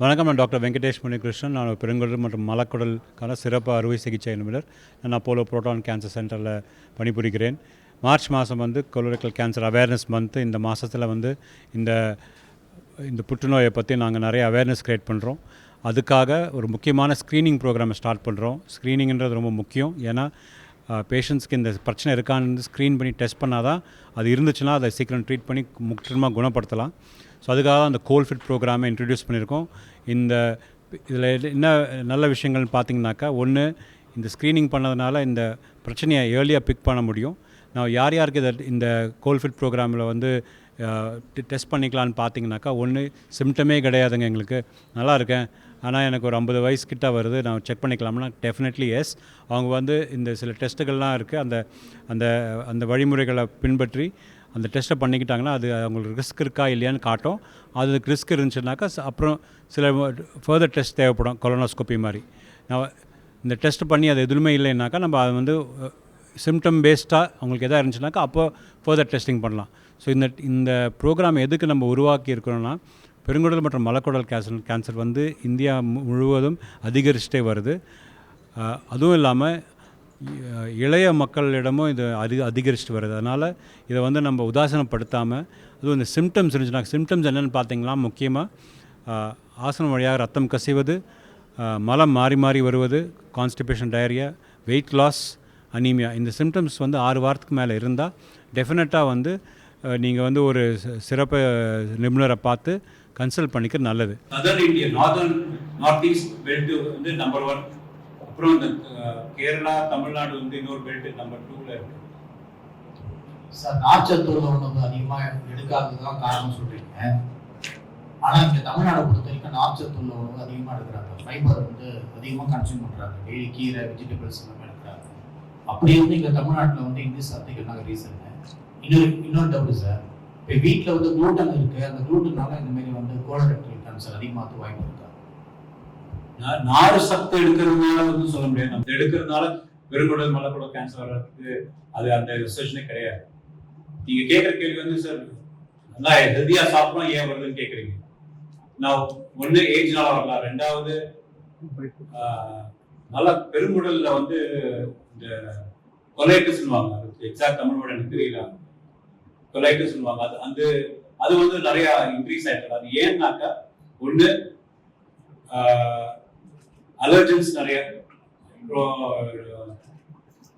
வணக்கம் நான் டாக்டர் வெங்கடேஷ் முனிகிருஷ்ணன். நான் பெருங்குடல் மற்றும் மலக்குடலுக்கான சிறப்பு அறுவை சிகிச்சை நிபுணர். நான் அப்போலோ புரோட்டான் கேன்சர் சென்டரில் பணிபுரிகிறேன். மார்ச் மாதம் வந்து கொலோரிக்கல் கேன்சர் அவேர்னஸ் மந்த்து இந்த மாதத்தில் வந்து இந்த இந்த புற்றுநோயை பற்றி நாங்கள் நிறைய அவேர்னஸ் க்ரியேட் பண்ணுறோம் அதுக்காக ஒரு முக்கியமான ஸ்க்ரீனிங் ப்ரோக்ராமை ஸ்டார்ட் பண்ணுறோம் ஸ்க்ரீனிங்கிறது ரொம்ப முக்கியம். ஏன்னா பேஷண்ட்ஸ்க்கு இந்த பிரச்சனை இருக்கான்னு ஸ்க்ரீன் பண்ணி டெஸ்ட் பண்ணால் தான் அது இருந்துச்சுன்னா அதை சீக்கிரம் ட்ரீட் பண்ணி முற்றிலுமாக குணப்படுத்தலாம். ஸோ அதுக்காக தான் அந்த கோல்ஃபிட் ப்ரோக்ராமை இன்ட்ரடியூஸ் பண்ணியிருக்கோம். இந்த இதில் என்ன நல்ல விஷயங்கள்னு பார்த்தீங்கன்னாக்கா ஒன்று இந்த ஸ்க்ரீனிங் பண்ணதுனால இந்த பிரச்சனையை ஏர்லியாக பிக் பண்ண முடியும். நான் யார் யாருக்கு இதை இந்த கோல்ஃபிட் ப்ரோக்ராமில் வந்து டெஸ்ட் பண்ணிக்கலான்னு பார்த்தீங்கன்னாக்கா ஒன்று சிம்டமே கிடையாதுங்க எங்களுக்கு. நல்லா இருக்கேன். ஆனால் எனக்கு ஒரு ஐம்பது வயசு கிட்ட வருது. நான் செக் பண்ணிக்கலாம்னா டெஃபினெட்லி எஸ் அவங்க வந்து இந்த சில டெஸ்ட்டுகள்லாம் இருக்குது அந்த அந்த அந்த வழிமுறைகளை பின்பற்றி அந்த டெஸ்ட்டை பண்ணிக்கிட்டாங்கன்னா அது அவங்களுக்கு ரிஸ்க் இருக்கா இல்லையான்னு காட்டும். அதுக்கு ரிஸ்க் இருந்துச்சுனாக்கா அப்புறம் சில ஃபர்தர் டெஸ்ட் தேவைப்படும் கொலோனோஸ்கோப்பி மாதிரி. நான் இந்த டெஸ்ட் பண்ணி அது எதுவுமே இல்லைன்னாக்கா நம்ம அது வந்து சிம்டம் பேஸ்டாக அவங்களுக்கு எதாக இருந்துச்சுனாக்கா அப்போ ஃபர்தர் டெஸ்டிங் பண்ணலாம். ஸோ இந்த இந்த ப்ரோக்ராம் எதுக்கு நம்ம உருவாக்கி இருக்கிறோன்னா பெருங்குடல் மற்றும் மலக்குடல் கேன்சர் கேன்சர் வந்து இந்தியா மு- முழுவதும் அதிகரிச்சுட்டே வருது. அதுவும் இல்லாமல் இளைய மக்களிடமும் இது அதி அதிகரிச்சுட்டு வருது. அதனால் இதை வந்து நம்ம உதாசனப்படுத்தாமல் அதுவும் இந்த சிம்டம்ஸ் இருந்துச்சுன்னா சிம்டம்ஸ் என்னென்னு பார்த்தீங்கன்னா முக்கியமாக ஆசனம் வழியாக ரத்தம் கசிவது மலம் மாறி மாறி வருவது constipation diarrhoea weight loss anaemia இந்த சிம்டம்ஸ் வந்து ஆறு வாரத்துக்கு மேலே இருந்தால் டெஃபினட்டாக வந்து நீங்கள் வந்து ஒரு சிறப்பு நிபுணரை பார்த்து கன்சல்ட் பண்ணிக்கிறது நல்லது. நார்த் ஈஸ்ட் வந்து நம்பர் ஒன் அப்புறம் இந்த கேரளா தமிழ்நாடு வந்து இன்னொரு பெல்ட் நம்பர் டூல இருக்கு. சார் நார்ச்சத்துள்ள உணவு அதிகமா எடுக்காததுதான் காரணம் சொல்றீங்க. ஆனா இங்க தமிழ்நாடு பொறுத்த வரைக்கும் நார்ச்சத்துள்ள உணவு அதிகமா எடுக்கிறாங்க. ஃபைபர் வந்து அதிகமா கன்சியூம் பண்றாங்க. டெய்லி கீரை வெஜிடபிள்ஸ் எல்லாமே எடுக்கிறாங்க. அப்படி வந்து இங்க தமிழ்நாட்டுல வந்து இங்கிலீஷ் சத்துக்கள் ரீசன் இன்னொரு இன்னொரு டவுட் சார் இப்போ வீட்டில் வந்து குளூட்டன் இருக்கு. அந்த குளூட்டனால இந்த மாதிரி வந்து கோலரெக்டல் கேன்சர் அதிகமாக வாய்ப்பு நாறு சத்து எடுக்கிறதுனால வந்து சொல்ல முடியாது. நம்ம எடுக்கிறதுனால பெருங்குடல் மலக்குடல் கேன்சர் வர்றதுக்கு அது அந்த ரிசர்ச்னே கிடையாது. நீங்க கேட்குற கேள்வி வந்து சார் நல்லா ஹெல்தியா சாப்பிடலாம் ஏன் வருதுன்னு கேட்குறீங்க நான் ஒன்று ஏஜ்னால வரலாம். ரெண்டாவது ஆஹ், நல்ல பெருங்குடல்ல வந்து இந்த கொலைட்டிஸ் எக்ஸாக்ட் தமிழோட எனக்கு தெரியல. சொல்லுவாங்க அது அந்த அது வந்து நிறைய இன்க்ரீஸ் ஆயிட்டு அது ஏன்னாக்கா ஒன்று அலர்ஜன்ஸ் நிறைய அப்புறம்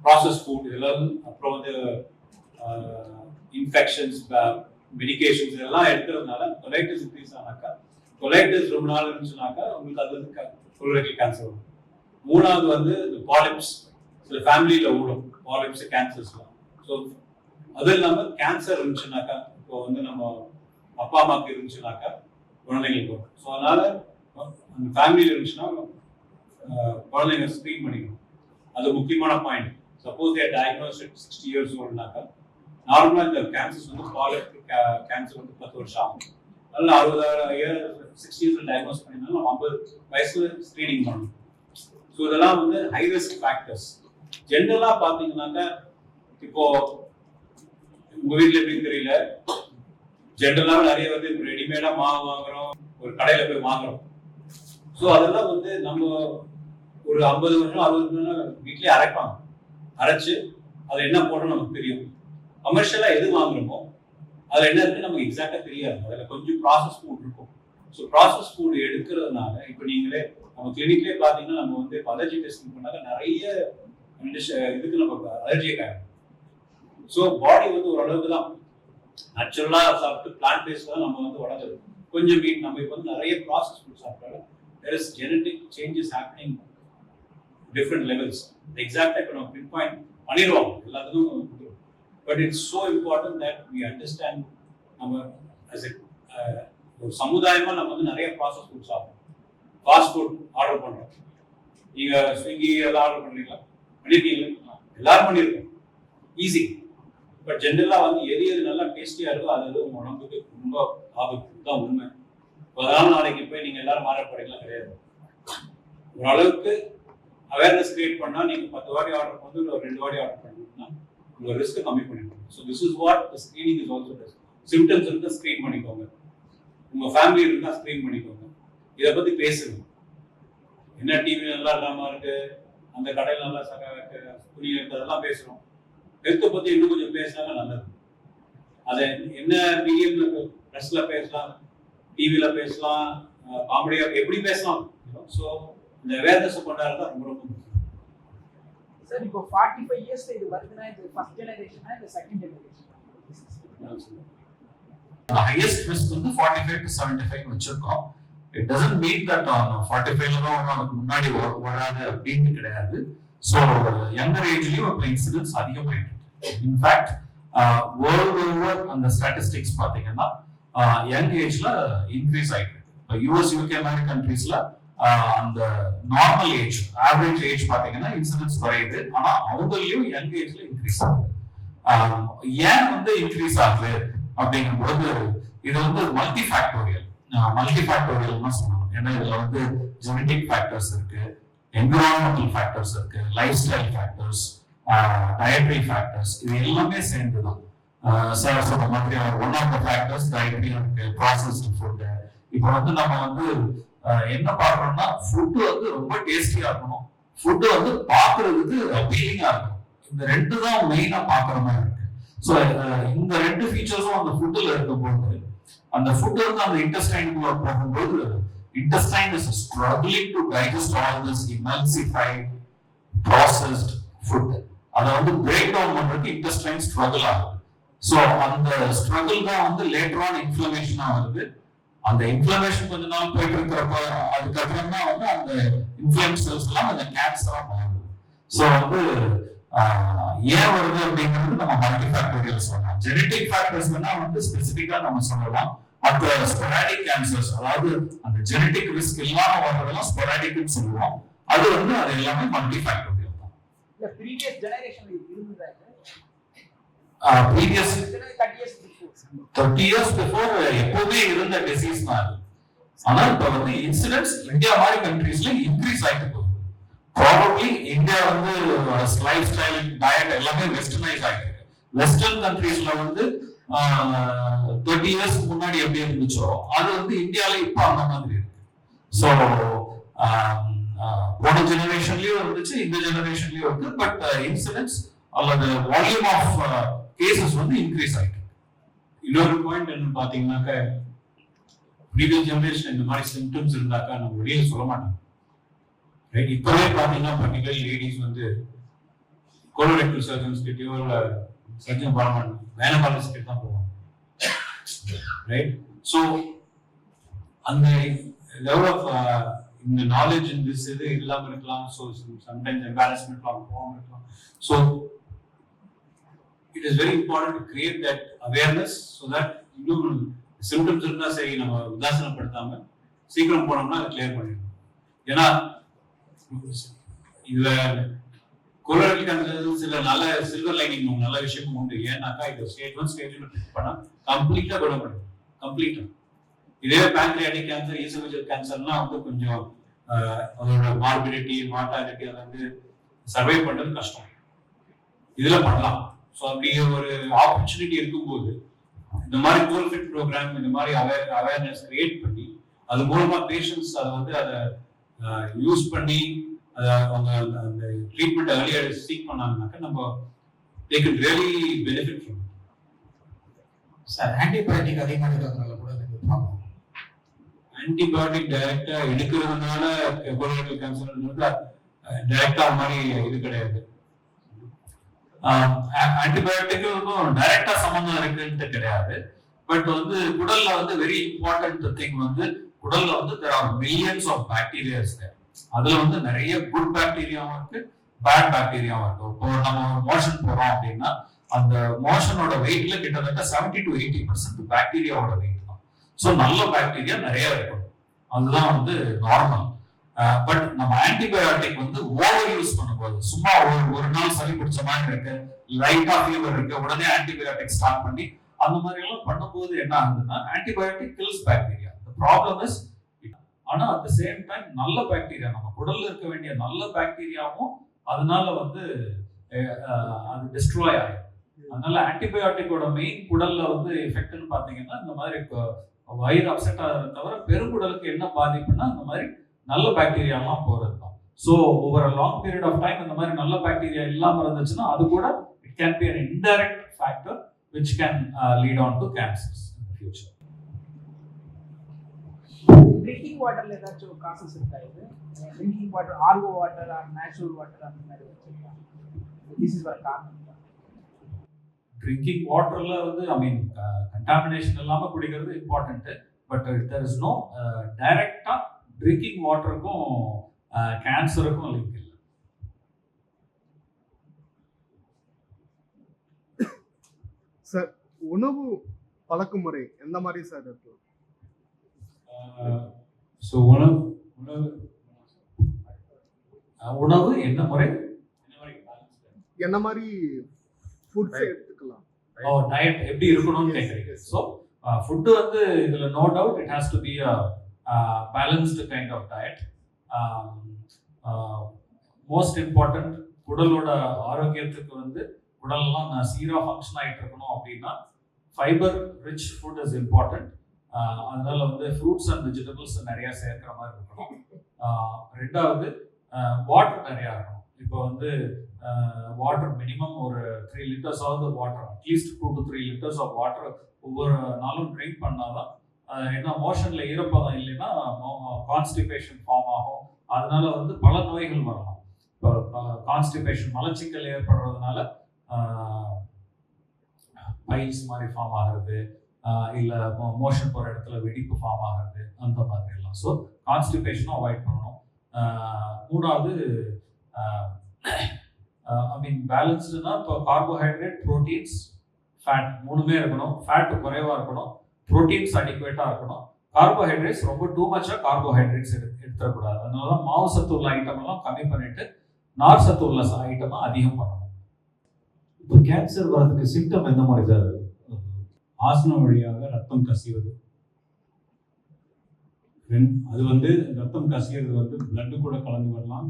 ப்ராசஸ் ஃபுட் இதெல்லாம் அப்புறம் வந்து இன்ஃபெக்ஷன்ஸ் மெடிகேஷன்ஸ் இதெல்லாம் எடுக்கிறதுனால கொலைட்டிஸ் இன்க்ரீஸ் ஆனாக்கா கொலைட்டிஸ் ரொம்ப நாள் இருந்துச்சுனாக்கா உங்களுக்கு அது வந்து கொலரெக்டல் கேன்சர் வரும். மூணாவது வந்து இந்த பாலிப்ஸ் சில ஃபேமிலியில் ஓடும் பாலிப்ஸ் கேன்சர்ஸ்லாம் ஸோ அது இல்லாமல் கேன்சர் இருந்துச்சுனாக்கா இப்போ வந்து நம்ம அப்பா அம்மாவுக்கு இருந்துச்சுனாக்கா குழந்தைங்களுக்கு வரும். ஸோ அதனால அந்த ஃபேமிலியில் இருந்துச்சுன்னா குழந்தைங்க ஸ்க்ரீன் பண்ணிக்கணும். அது முக்கியமான point suppose a diagnose sixty years ஓல்டுனாக்கா நார்மலாக இந்த கேன்சர்ஸ் வந்து பாலிப் கேன்சர் வந்து பத்து வருஷம் ஆகும். அதனால அறுபதாயிரம் இயர் சிக்ஸ்டி இயர்ஸில் டயக்னோஸ் பண்ணியிருந்தாலும் நம்ம ஐம்பது வயசுல ஸ்க்ரீனிங் பண்ணணும். ஸோ இதெல்லாம் வந்து ஹை ரிஸ்க் ஃபேக்டர்ஸ் ஜென்ரலாக பார்த்தீங்கன்னாக்கா இப்போ உங்கள் வீட்டில் எப்படின்னு தெரியல. ஜென்ரலாக நிறைய வந்து ரெடிமேடாக மாவு வாங்குறோம். ஒரு கடையில் போய் வாங்குறோம். ஸோ அதெல்லாம் வந்து நம்ம ஒரு ஐம்பது வருஷம் அறுபது வருஷம் வீட்லயே அரைப்பாங்க. அரைச்சு அது என்ன போடணும் நமக்கு தெரியும். கமர்ஷியலா எது வாங்குறோமோ அதுல என்ன இருக்கு நமக்கு எக்ஸாக்டா தெரியாது. அதுல கொஞ்சம் ப்ராசஸ் ஃபுட் இருக்கும். ஸோ ப்ராசஸ் ஃபுட் எடுக்கிறதுனால இப்போ நீங்களே நம்ம கிளினிக்லேயே பார்த்தீங்கன்னா நம்ம வந்து அலர்ஜி டெஸ்டிங் பண்ணாங்க நிறைய இதுக்கு நம்ம அலர்ஜி காயும் ஸோ பாடி வந்து ஓரளவுக்கு தான் நேச்சுரலாக சாப்பிட்டு பிளான்ட் பேஸ்ட் தான் நம்ம வந்து வளர்ந்துது கொஞ்சம் மீட் நம்ம இப்போ வந்து நிறைய ப்ராசஸ் ஃபுட் சாப்பிட்டாலும் there is genetic changes happening different levels எக்ஸாக்டாக இப்போ நம்ம பின் பாயிண்ட் பண்ணிடுவோம் எல்லாத்துக்கும் but it's so important that we understand நம்ம அஸ் எ uh, ஒரு சமுதாயமாக நம்ம வந்து நிறைய ப்ராசஸ் ஃபுட் சாப்பிடுறோம். ஃபாஸ்ட் ஃபுட் ஆர்டர் பண்ணுறோம் நீங்கள் ஸ்விக்கி எல்லாம் ஆர்டர் பண்றீங்களா? பண்ணியிருக்கீங்களா எல்லாரும் பண்ணியிருக்கோம் ஈஸி பட் ஜென்ரலாக வந்து எது எது நல்லா டேஸ்டியாக இருக்கோ அது அது உடம்புக்கு ரொம்ப ஆபத்து தான் உண்மை. பதினாலு நாளைக்கு போய் நீங்கள் எல்லாரும் மாற போறீங்களா? கிடையாது. ஓரளவுக்கு அவேர்னஸ் கிரியேட் பண்ணா நீங்க பத்து வாட்டி ஆர்டர் பண்ணி ஒரு ரெண்டு வாடி ஆர்டர் பண்ணணும்னா உங்க ரிஸ்க் கம்மி பண்ணிடுவோம் so this is what screening is also symptoms இருந்தால் ஸ்க்ரீன் பண்ணிக்கோங்க. உங்க ஃபேமிலி இருந்தால் ஸ்க்ரீன் பண்ணிக்கோங்க. இதை பத்தி பேசுங்க. என்ன டிவி நல்லா இல்லாமல் இருக்கு? அந்த கடையில் நல்லா சக துணி இருக்கு அதெல்லாம் பேசுறோம். ஹெல்த்தை பத்தி இன்னும் கொஞ்சம் பேசினாலும் நல்லது. அதை என்ன மீடியம் ப்ரெஸ்ல பேசலாம்? டிவியில பேசலாம்? காமெடியா எப்படி பேசலாம்? ஸோ இந்த அவேர்னஸ் கொண்டாடுறது ரொம்ப ரொம்ப முக்கியம். சார் இப்போ ஃபார்ட்டி ஃபைவ் இயர்ஸ்ல இது வருதுன்னா இது ஃபர்ஸ்ட் ஜெனரேஷனா இல்லை செகண்ட் ஜெனரேஷன். ஹையஸ்ட் ரிஸ்க் வந்து forty five to seventy five வச்சிருக்கோம் it doesn't mean that forty ஃபைவ்ல தான் ஒன்றும் அதுக்கு முன்னாடி வராது அப்படின்னு கிடையாது. ஸோ யங்கர் ஏஜ்லயும் இப்போ இன்சிடென்ட்ஸ் அதிகமாயிட்டு இன்ஃபேக்ட் வேர்ல்டு ஓவர் அந்த ஸ்டாட்டிஸ்டிக்ஸ் பார்த்தீங்கன்னா யங் ஏஜ்ல இன்க்ரீஸ் ஆயிட்டு இப்போ யூஎஸ் யூகே மாதிரி கண்ட்ரீஸ்ல அந்த நார்மல் ஏஜ் ஆவரேஜ் ஏஜ் பார்த்தீங்கன்னா இன்சிடென்ட்ஸ் குறையுது. ஆனா அவங்களையும் யங் ஏஜ்ல இன்க்ரீஸ் ஆகுது. ஏன் வந்து இன்க்ரீஸ் ஆகுது அப்படிங்கும்போது இது வந்து மல்டி ஃபேக்டோரியல் மல்டி ஃபேக்டோரியல் சொல்லணும். ஏன்னா இதுல வந்து ஜெனடிக் ஃபேக்டர்ஸ் இருக்கு என்விரான்மெண்டல் ஃபேக்டர்ஸ் இருக்கு life style factors dietary factors இது எல்லாமே சேர்ந்து தான் சார் சொன்ன மாதிரி one of the factors dietary இருக்கு ப்ராசஸ்டு ஃபுட்டு இப்போ வந்து நம்ம வந்து என்ன பார்க்கறோம்னா ஃபுட்டு வந்து ரொம்ப டேஸ்டியா இருக்கணும். ஃபுட்டு வந்து பார்க்கிறதுக்கு அப்பீலிங்கா இருக்கணும். இந்த ரெண்டு தான் மெயினா பார்க்குற மாதிரி இருக்கு. ஸோ இந்த ரெண்டு ஃபீச்சர்ஸும் அந்த ஃபுட்டில் இருக்கும்போது அந்த ஃபுட் வந்து அந்த இன்டெஸ்டைனுக்குள்ள போகும்போது intestine is struggling to digest all this emulsified processed food அதை வந்து பிரேக் டவுன் பண்றதுக்கு இன்டெஸ்டைன் ஸ்ட்ரகிள் ஆகும் ஸோ அந்த ஸ்ட்ரகிள் தான் வந்து லேட்டர் ஆன் இன்ஃப்ளமேஷனா வருது. அந்த இன்ஃப்ளமேஷன் கொஞ்ச நாள் போயிட்டு இருக்கிறப்ப அதுக்கப்புறம் தான் வந்து அந்த இன்ஃப்ளூயன்ஸ் செல்ஸ் எல்லாம் அந்த கேன்சரா மாறுது. ஸோ வந்து ஏன் வருது அப்படிங்கிறது நம்ம மல்டி ஃபேக்டோரியல் சொல்லலாம். ஜெனடிக் ஃபேக்டர்ஸ் வேணா வந்து ஸ்பெசிஃபிக்கா நம்ம சொல்லலாம். மற்ற ஸ்பொராடிக் கேன்சர்ஸ் அதாவது அந்த ஜெனடிக் ரிஸ்க் இல்லாம வர்றதெல்லாம் ஸ்பொராடிக்னு சொல்லுவோம். அது வந்து அது எல்லாமே மல்டி ஃபேக்டோரியல் தான் ப்ரீவியஸ் இருந்ததா ப்ரீவியஸ் தேர்ட்டி இயர்ஸ் பிஃபோர் எப்போதுமே இருந்த டிசீஸ் தான் அது ஆனா இப்ப வந்து இன்சிடென்ட்ஸ் இந்தியா மாதிரி கண்ட்ரீஸ்ல இன்க்ரீஸ் ஆயிட்டு போகுது. ப்ராபப்ளி இந்தியா வந்து லைஃப் ஸ்டைல் டயட் எல்லாமே வெஸ்டர்னைஸ் ஆயிட்டு வெஸ்டர்ன் கண்ட்ரீஸ்ல வந்து தேர்ட்டி இயர்ஸ்க்கு முன்னாடி எப்படி இருந்துச்சோ அது வந்து இந்தியால இப்போ அந்த மாதிரி இருக்கு. ஸோ போன ஜெனரேஷன்லயும் இருந்துச்சு இந்த ஜெனரேஷன்லயும் இருக்கு. பட் இன்சிடென்ட்ஸ் அல்லது வால்யூம் ஆஃப் கேசஸ் வந்து இன்க்ரீஸ் ஆயிட்டு இன்னொரு பாயிண்ட் என்ன பாத்தீங்கன்னாக்க ப்ரீவியஸ் ஜென்ரேஷன் இந்த மாதிரி சிம்டம்ஸ் இருந்தாக்கா நம்ம வெளியே சொல்ல மாட்டோம். ரைட் இப்பவே பாத்தீங்கன்னா பர்டிகுலர் லேடிஸ் வந்து கோலோரெக்டல் சர்ஜன்ஸ் கிட்டயோ இல்ல சர்ஜன் போட மாட்டாங்க கிட்ட தான் போவாங்க. ரைட் ஸோ அந்த லெவல் ஆஃப் uh, இந்த நாலேஜ் இந்த இது இல்லாம இருக்கலாம். ஸோ சம்டைம்ஸ் எம்பாரஸ்மெண்ட்லாம் அவங்க போகாம இருக்கலாம். So it is very important create that awareness so that இன்னும் சிம்டம்ஸ் இருந்தால் சரி நம்ம உதாசனப்படுத்தாம சீக்கிரம் போனோம்னா அதை கிளியர் பண்ணிடணும் ஏன்னா இதுல குரல் சில நல்ல சில்வர் லைனிங் நல்ல விஷயமும் உண்டு. ஏன்னாக்கா இது ஸ்டேஜ் ஒன் ஸ்டேஜ் ட்ரீட் பண்ணா கம்ப்ளீட்டா குணப்படும். கம்ப்ளீட்டா இதே பேங்க்ரியாட்டிக் கேன்சர் ஈசோபேஜல் கேன்சர்லாம் வந்து கொஞ்சம் அதோட மார்பிலிட்டி மார்டாலிட்டி அதை வந்து சர்வை பண்றது கஷ்டம். இதுல பண்ணலாம். ஸோ அப்படி ஒரு ஆப்பர்ச்சுனிட்டி இருக்கும்போது இந்த மாதிரி கோல் ஃபிட் ப்ரோக்ராம் இந்த மாதிரி அவேர் அவேர்னஸ் கிரியேட் பண்ணி அது மூலமா பேஷண்ட்ஸ் அதை வந்து அதை யூஸ் பண்ணி அதை அவங்க அந்த- ட்ரீட்மெண்ட் ஏர்லியர் சீக் பண்ணாங்கனாக்கா நம்ம they can really benefit from sir antibiotic அதிகமாக இருக்கிறதுனால கூட ப்ராப்ளம் ஆன்டிபயோட்டிக் டைரக்டா எடுக்கிறதுனால கொலோரல் கேன்சர் டைரக்டா மாதிரி இது கிடையாது. ஆன்டிபயோட்டிக்கும் டைரக்டா சம்பந்தம் இருக்குன்ட்டு கிடையாது. பட் வந்து குடல்ல வந்து வெரி இம்பார்ட்டன்ட் திங் வந்து குடல்ல வந்து there are millions of bacterias there. அதுல வந்து நிறைய குட் பாக்டீரியாவும் இருக்கு பேட் பாக்டீரியாவும் இருக்கு. இப்போ நம்ம மோஷன் போறோம் அப்படின்னா அந்த மோஷனோட வெயிட்ல கிட்டத்தட்ட 70 டு எயிட்டி பர்சன்ட் பாக்டீரியாவோட வெயிட் தான். ஸோ நல்ல பாக்டீரியா நிறைய இருக்கும் அதுதான் வந்து நார்மல் பட் நம்ம ஆன்டிபயோட்டிக் வந்து ஓவர் யூஸ் பண்ணும்போது சும்மா ஒரு ஒரு நாள் சளி பிடிச்ச மாதிரி இருக்கு லைட்டா ஃபீவர் இருக்கு உடனே ஆன்டிபயோட்டிக் ஸ்டார்ட் பண்ணி அந்த மாதிரி எல்லாம் பண்ணும்போது என்ன ஆகுதுன்னா antibiotic kills bacteria problem is ஆனா அட் த சேம் டைம் நல்ல பாக்டீரியா நம்ம உடல்ல இருக்க வேண்டிய நல்ல பாக்டீரியாவும் அதனால வந்து அது டிஸ்ட்ராய் ஆகும் அதனால ஆன்டிபயோட்டிக்கோட மெயின் குடல்ல வந்து எஃபெக்ட்னு பாத்தீங்கன்னா இந்த மாதிரி வயிறு அப்செட் ஆகிறத தவிர பெருங்குடலுக்கு என்ன பாதிப்புன்னா இந்த மாதிரி நல்ல பாக்டீரியாலாம் போகிறது தான் so over long period of time இந்த மாதிரி நல்ல பாக்டீரியா இல்லாமல் இருந்துச்சுன்னா அது கூட it can be an indirect factor which can lead on to cancers in future drinking வாட்டர்ல ஏதாச்சும் காசஸ் இருக்கா இது? Drinking water RO water or natural water அந்த மாதிரி வச்சிருக்காங்க திஸ் இஸ் ஒரு காரணம் ட்ரிங்கிங் வாட்டர்ல வந்து ஐ மீன் கண்டாமினேஷன் இல்லாம குடிக்கிறது important but there is no டைரக்டா ட்ரிங்கிங் வாட்டருக்கும் கேன்சருக்கும் லிங்க் இல்லை. சார் உணவு பழக்கமுறை எந்த மாதிரி சார் இருக்கு? ஸோ உணவு உணவு உணவு என்ன முறை? என்ன மாதிரி ஃபுட்ஸ் எடுத்துக்கலாம்? ஓ டயட் எப்படி இருக்கணும்னு கேட்குறீங்க. ஸோ ஃபுட்டு வந்து இதில் no doubt it has to be a balanced kind of diet most important உடலோட ஆரோக்கியத்துக்கு வந்து உடலெல்லாம் நான் சீராக ஃபங்க்ஷன் ஆகிட்டு இருக்கணும் அப்படின்னா fibre rich food is important அதனால வந்து ஃப்ரூட்ஸ் அண்ட் வெஜிடபிள்ஸ் நிறையா சேர்க்குற மாதிரி இருக்கணும். Uh, ரெண்டாவது uh, வாட்டர் நிறையா இருக்கணும் இப்போ வந்து uh, வாட்டர் மினிமம் ஒரு த்ரீ லிட்டர்ஸ் ஆகுது water at least two to three litres of water ஒவ்வொரு நாளும் ட்ரிங்க் பண்ணால் தான் ஏன்னா மோஷனில் ஈரப்பதம் இல்லைன்னா கான்ஸ்டிபேஷன் ஃபார்ம் ஆகும். அதனால வந்து பல நோய்கள் வரலாம். இப்போ கான்ஸ்டிபேஷன் மலச்சிக்கல் ஏற்படுறதுனால பைல்ஸ் மாதிரி ஃபார்ம் ஆகிறது இல்லை மோஷன் போகிற இடத்துல வெடிப்பு ஃபார்ம் ஆகிறது அந்த மாதிரி எல்லாம். ஸோ கான்ஸ்டிபேஷனும் அவாய்ட் பண்ணணும். மூணாவது ஐ மீன் பேலன்ஸ்டுனா இப்போ கார்போஹைட்ரேட் ப்ரோட்டீன்ஸ் ஃபேட் மூணுமே இருக்கணும். ஃபேட் குறைவாக இருக்கணும். ப்ரோட்டீன்ஸ் அடிக்குவேட்டாக இருக்கணும். கார்போஹைட்ரேட்ஸ் ரொம்ப டூ மச்சாக கார்போஹைட்ரேட்ஸ் எடு எடுத்துடக்கூடாது அதனால தான் மாவு சத்து உள்ள ஐட்டம் எல்லாம் கம்மி பண்ணிட்டு நார் சத்து உள்ள ஐட்டமாக அதிகம் பண்ணணும். இப்போ கேன்சர் வரதுக்கு சிம்டம் எந்த மாதிரி சார் ஆசனம் வழியாக ரத்தம் கசிவது. அது வந்து ரத்தம் கசிகிறது வந்து blood கூட கலந்து வரலாம்.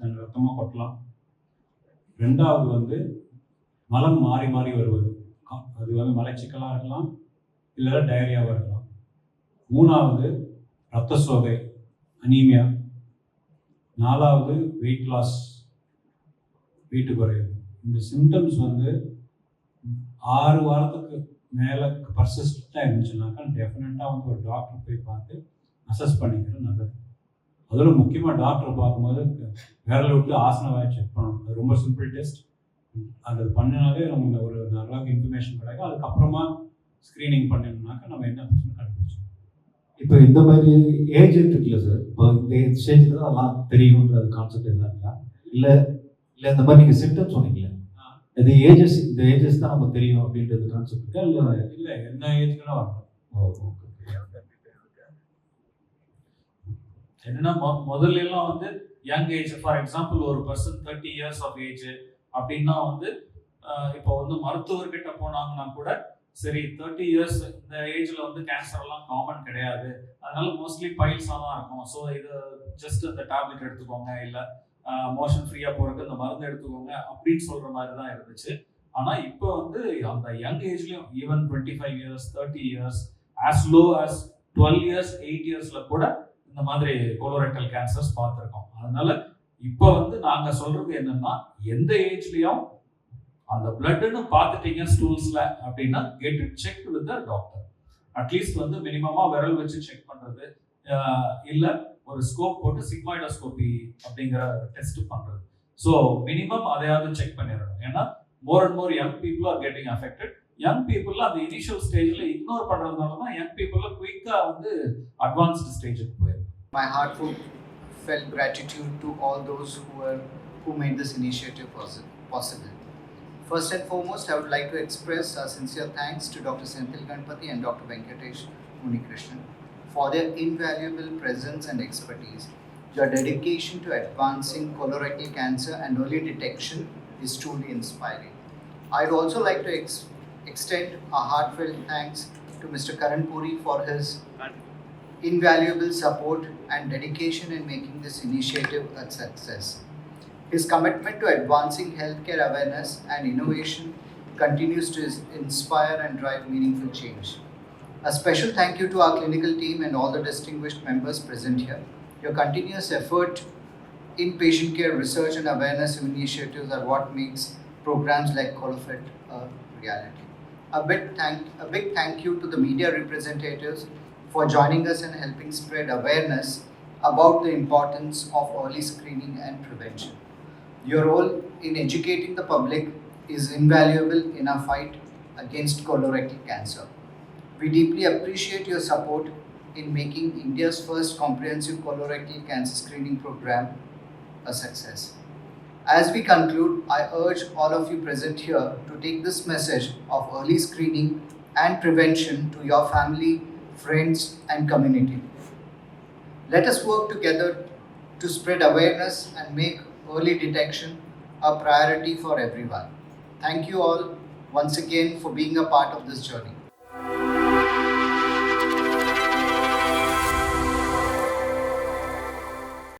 தன் ரத்தமாக கொட்டலாம். ரெண்டாவது வந்து மலம் மாறி மாறி வருவது. அது வந்து மலச்சிக்கலாக இருக்கலாம். இல்லை டயரியாவாக இருக்கலாம் மூணாவது ரத்த சோகை அனீமியா நாலாவது வெயிட் லாஸ் வெயிட் குறையும் இந்த சிம்டம்ஸ் வந்து ஆறு வாரத்துக்கு மேலே பர்சிஸ்டாக இருந்துச்சுனாக்கா டெஃபினட்டாக வந்து ஒரு டாக்டர் போய் பார்த்து அசஸ் பண்ணிக்கிறது நல்லது. அதோட முக்கியமாக டாக்டர் பார்க்கும்போது விரல் விட்டு ஆசன வாய் செக் பண்ணணும். அது ரொம்ப சிம்பிள் டெஸ்ட் அது பண்ணினாலே நமக்கு ஒரு நல்ல இன்ஃபர்மேஷன் கிடைக்கும். அதுக்கப்புறமா ஸ்க்ரீனிங் பண்ணினோம்னாக்கா நம்ம என்ன பிரச்சனை கண்டுபிடிச்சோம் இப்போ இந்த மாதிரி ஏஜ் இருக்குல்ல சார் இப்போ இந்த ஸ்டேஜில் தான் அதெல்லாம் தெரியுன்ற கான்செப்ட் இருக்கா? இல்லை இல்லை இந்த மாதிரி நீங்கள் சிம்டம் சொன்னீங்களே இது ஏஜஸ் இந்த ஏஜஸ் தான் நமக்கு தெரியும் அப்படின்றது கான்செப்ட் இருக்கா? இல்லை இல்லை என்ன ஏஜ்க்குன்னா வரலாம் என்னன்னா மொ- முதல்ல எல்லாம் வந்து யங் ஏஜ் ஃபார் எக்ஸாம்பிள் ஒரு person thirty years of age அப்படின்னா வந்து இப்போ வந்து மருத்துவர்கிட்ட போனாங்கன்னா கூட சரி தேர்ட்டி இயர்ஸ் இந்த ஏஜ்ல வந்து கேன்சர் எல்லாம் காமன் கிடையாது. அதனால மோஸ்ட்லி பைல்ஸாக தான் இருக்கும். ஸோ இது ஜஸ்ட் இந்த டேப்லெட் எடுத்துக்கோங்க இல்லை மோஷன் ஃப்ரீயாக போகிறதுக்கு இந்த மருந்து எடுத்துக்கோங்க அப்படின்னு சொல்ற மாதிரி தான் இருந்துச்சு. ஆனால் இப்போ வந்து அந்த young ஏஜ்லயும் even twenty five years thirty years as low as twelve years eight இயர்ஸ்ல கூட இந்த மாதிரி கோலோரெக்டல் கேன்சர்ஸ் பார்த்துருக்கோம். அதனால இப்போ வந்து நாங்கள் சொல்றது என்னன்னா எந்த ஏஜ்லயும் அந்த பிளட்னு பார்த்துட்டீங்க ஸ்டூல்ஸ்ல அப்படின்னா get it check with the doctor at least வந்து மினிமமா விரல் வச்சு செக் பண்றது. இல்ல ஒரு ஸ்கோப் போட்டு சிக்மாய்டோஸ்கோபி அப்படிங்கிற டெஸ்ட் பண்றது. ஸோ மினிமம் அதையாவது செக் பண்ணிடணும். ஏன்னா more and more young people are getting affected young people அந்த இனிஷியல் ஸ்டேஜில் இக்னோர் பண்ணுறதுனால தான் யங் பீப்புளில் குயிக்காக வந்து அட்வான்ஸ்டு ஸ்டேஜுக்கு போயிருக்கு my heart felt gratitude to all those who were who made this initiative possi- possible. First and foremost, I would like to express our sincere thanks to Dr. Senthil Ganpati and Dr. Venkatesh Munikrishnan for their invaluable presence and expertise. Your dedication to advancing colorectal cancer and early detection is truly inspiring. I'd also like to ex- extend a heartfelt thanks to Mr. Karan Puri for his invaluable support and dedication in making this initiative a success. His commitment to advancing healthcare awareness and innovation continues to inspire and drive meaningful change. A special thank you to our clinical team and all the distinguished members present here. Your continuous effort in patient care research and awareness initiatives are what makes programs like Colofit a reality. A big thank, a big thank you to the media representatives for joining us and helping spread awareness about the importance of early screening and prevention. Your role in educating the public is invaluable in our fight against colorectal cancer. We deeply appreciate your support in making India's first comprehensive colorectal cancer screening program a success. As we conclude, I urge all of you present here to take this message of early screening and prevention to your family, friends, and community. Let us work together to spread awareness and make early detection a priority for everyone. Thank you all once again for being a part of this journey.